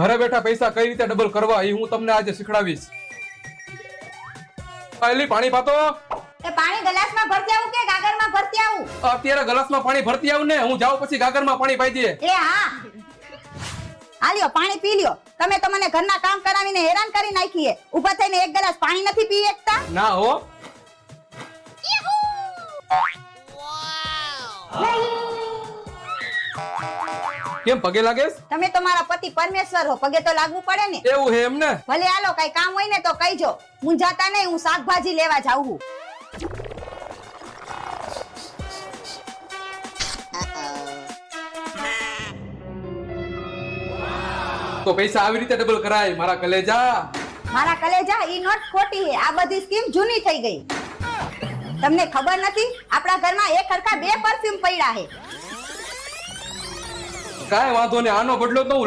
ઘરે બેઠા પૈસા કઈ રીતે ડબલ કરવા એ હું તમને આજે શીખડાવીશ. પહેલી પાણી પાતો. એ પાણી ગ્લાસમાં ભરતી આવું કે ગાગરમાં ભરતી આવું? અત્યારે ગ્લાસમાં પાણી ભરતી આવું ને હું જાઉં પછી ગાગરમાં પાણી પાઈ દઈએ. એ હા. આલ્યો પાણી પી લ્યો. તમે તો મને ઘરના કામ કરાવીને હેરાન કરી નાખીએ. ઊભા થઈને એક ગ્લાસ પાણી નથી પી એકતા? ના હો. કેમ પગે લાગે તમે તો મારા પતિ પરમેશ્વર હો પગે તો લાગવું પડે ને. એવું હે એમને ભલે હાલો કઈ કામ હોય ને તો કહીજો. મુંજાતા નહીં હું શાકભાજી લેવા જાઉં છું. તો પૈસા આવી રીતે ડબલ કરાય મારા કલેજા? મારા કલેજા ઈ નોટ ખોટી હે આ બધી સ્કીમ જૂની થઈ ગઈ. તમને ખબર નથી? આપણા ઘરમાં એક હરખા બે પરફ્યુમ પડ્યા છે. કાંઈ વાંધો નહીં. આનો બદલો તો હું